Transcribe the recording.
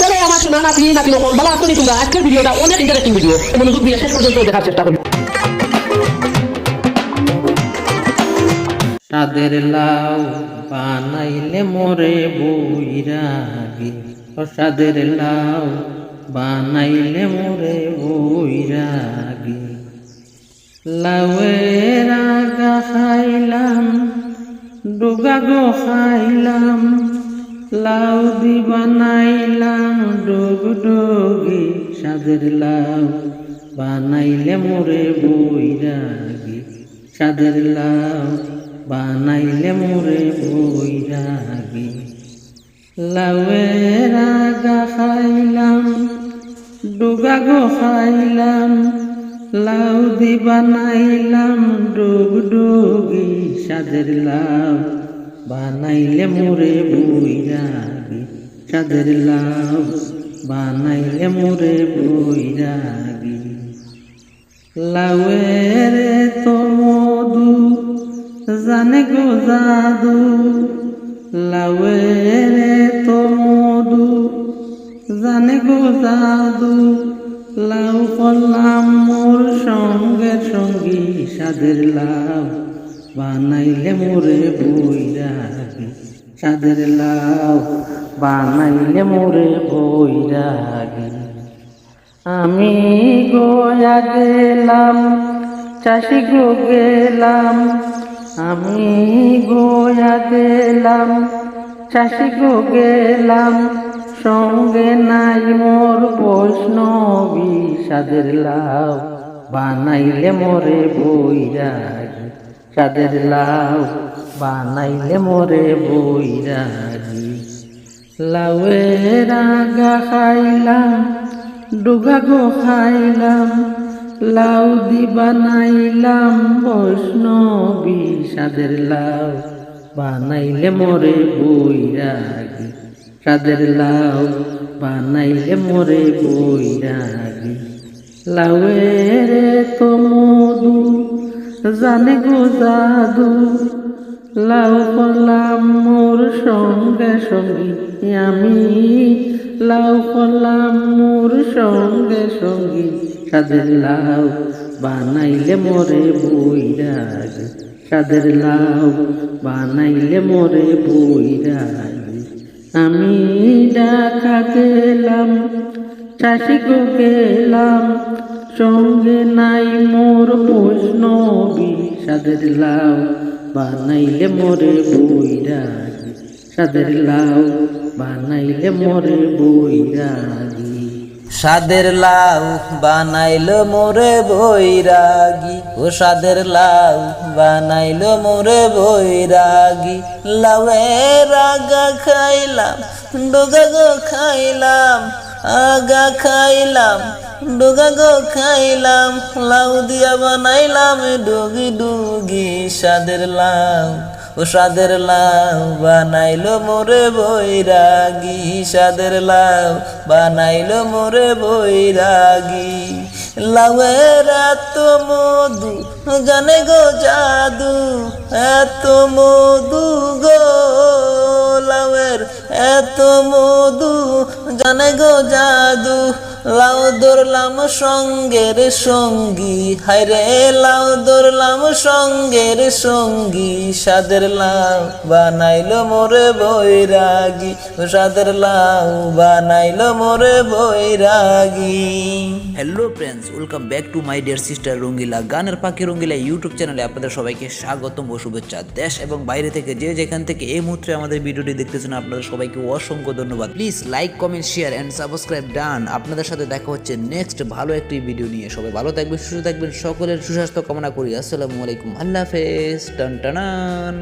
তাহলে আমার শোনা নাতি নাতি নকল ভালো আসতো তোমরা আজকের ভিডিওটা অনেক ইন্টারেস্টিং ভিডিও মনোযোগ দিয়ে শেষ পর্যন্ত দেখার চেষ্টা করবে সাদের লাউ বানাইলে মোরে বইরাগি ও সাদের লাউ বানাইলে মোরে বইরাগি লাউয়ের আগা খাইলাম, ডুগা গো খাইলাম। লাউ দি বানাইলাম ডুগ ডুগি সাদের লাউ বানাইলে মোরে বইরাগি সাদের লাউ বানাইলে মোরে বইরাগি লাউয়ের আগা খাইলাম, ডুগা গো খাইলাম, লাউ দি বানাইলাম ডুগ ডুগি সাদের লাউ বানাইলে মোরে বইরাগি সাদের লাউ বানাইলে মোরে বইরাগি লাউয়ের তো মধু জানে গো জাদু। লাউয়ের তো মধু জানে গো জাদু। লাউ করলাম মোর সঙ্গে সঙ্গী সাদের লাউ। বানাইলে মোরে বইরাগি সাদের লাউ বানাইলে মোরে বইরাগি আমি গোয়া গেলাম, চাষি গো গেলাম। আমি গোয়া গেলাম, চাষি গো গেলাম। সঙ্গে নাই মোর বৈষ্ণবী, সাদের লাউ বানাইলে মোরে বইরাগি সাদের লাউ বানাইলে মোরে বইরাগি লাউয়ের আগা খাইলাম, ডুগা গো খাইলাম, লাউ দি বানাইলাম বৈষ্ণবী সাদের লাউ বানাইলে মোরে বইরাগি সাদের লাউ বানাইলে মোরে বইরাগি লাউয়ের তো মধু জানে গো জাদু লাউ করলাম মোর সঙ্গে সঙ্গী আমি লাউ করলাম মোর সঙ্গে সঙ্গী সাদের লাউ বানাইলে মরে বইরাগি সাদের লাউ বানাইলে মোরে বইরাগি আমি ডাকা গেলাম গো গেলাম সঙ্গে নাই মোর বৈষ্ণবী সাদের লাউ, বানাইলে মোরে বইরাগি সাদের লাউ, বানাইলে মোরে বইরাগি সাদের লাউ, বানাইল মোরে বৈরাগী। ও সাদের লাউ, বানাইল মোরে বৈরাগী। লাউয়ের রাগা খাইলাম, ডোগা গো খাইলাম আগা খাইলাম, ডোগা গো খাইলাম, লাউ দিয়া বানাইলাম, ডুগি ডুগি সাদের লাউ, ও সাদের লাউ বানাইলো মোরে বৈরাগী সাদের লাউ বানাইলো মোরে বৈরাগী। লাউয়ের এত মধু, জানে গো জাদু, এত মধু গো, লাউয়ের এত মধু জাদু লাউ ধরলাম সঙ্গের সঙ্গী, হায়রে লাউ ধরলাম সঙ্গের সঙ্গী, সাদের লাউ বানাইল মোরে বৈরাগী, সাদের লাউ বানাইল মোরে বৈরাগী। Hello friends welcome back to my dear sister Rangila গানের পাখি রঙ্গিলা ইউটিউব চ্যানেলে আপনাদের সবাইকে স্বাগতম ও শুভেচ্ছা। দেশ এবং বাইরে থেকে যে যেখান থেকে এই মুহূর্তে আমাদের ভিডিওটি দেখতেছেন, আপনাদের সবাইকে অসংখ্য ধন্যবাদ। Please like comment share and subscribe done আপনাদের সাথে দেখা হচ্ছে নেক্সট ভালো একটি ভিডিও নিয়ে। সবাই ভালো থাকবেন, সুস্থ থাকবেন, সকলের সুস্বাস্থ্য কামনা করি। আসসালামু আলাইকুম, আল্লাহ হাফেজ, টান টানান।